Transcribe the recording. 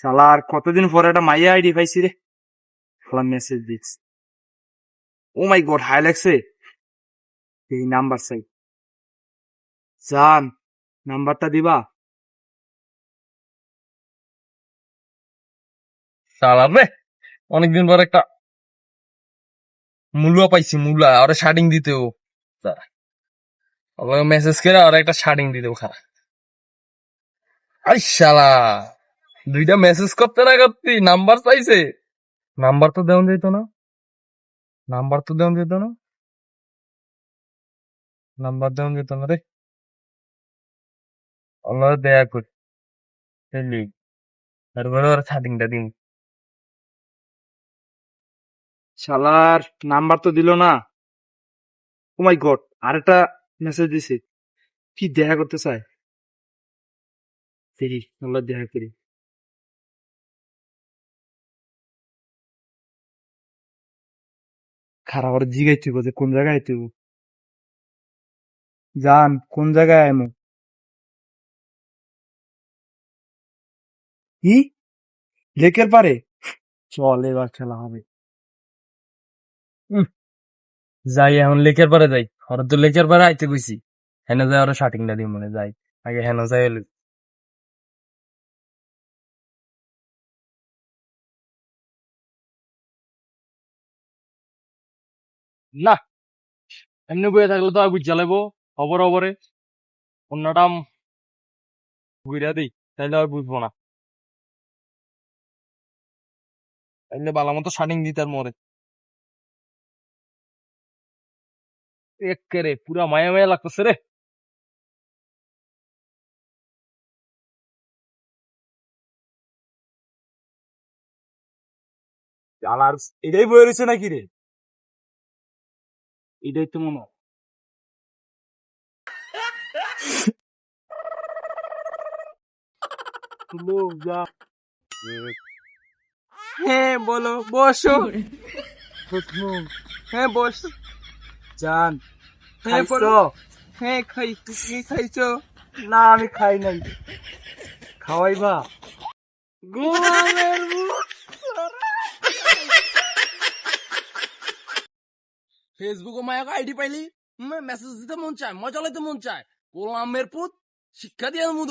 শালার কতদিন পরে একটা মাইয়া আইডি পাইছি রে? শালা মেসেজ দিস ও মাই গড হাই লাগছে। এই নাম্বার চাই। জান, নাম্বারটা দিবা? শালা রে, অনেকদিন পর একটা মূল্য পাইছি মূল্য আর শার্টিং দিতেও মেসেজ করে আর একটা শার্টিং দিতেও খা আই শালা! দুইটা মেসেজ করতে না করতে নাম্বার চাইছে। নাম্বার তো দেওয়া যেত না। নাম্বার তো দেওয়া যেত না। নাম্বার দেওয়া যেত না রে। আল্লাহ দয়া কর। বুঝলি তারপরে ওর শার্টিংটা দিন শালার নাম্বার তো দিল না। ও মাই গড আরেকটা মেসেজ দিছে। কি দেখা করতে চায়? দেখি আল্লাহ দেখা করি। খারাপ আর জিগাই তুই যে কোন জায়গায় তুই জান কোন জায়গায় এমন কি লেকের পারে চল এবার খেলা হবে যাই এখন লেকের পারে যাই ওরা তো লেকের পারে আইতে কইছি হেনে যাই ওরা শার্টিংটা দিই মনে যাই আগে হেনে যাই না, এমনি বয়ে থাকলে তো বুঝা লাগবো, খবর খবরে অন্যটা বুঝা দিই, তাইলে আর বুঝব না। তাইলে বালা মতো শার্টিং দিতে আর মরে। একেরে পুরা মায়া মায়া লাগতেছে রে। এটাই বয়ে রয়েছে নাকি রে? এটাই তো মনে হয়। বলো বসো। হ্যাঁ বসো। জান হ্যাঁ, খাইছো? হ্যাঁ খাই তুমি খাইছো? না আমি খাই নাই। খাওয়াইবা। গোলামের ফেসবুকে মায়াকে আইডি পাইলি মেসেজ দিতে মন চায়, মজা লাইতে মন চায়। গোলামের পুত শিক্ষা দিয়ে মু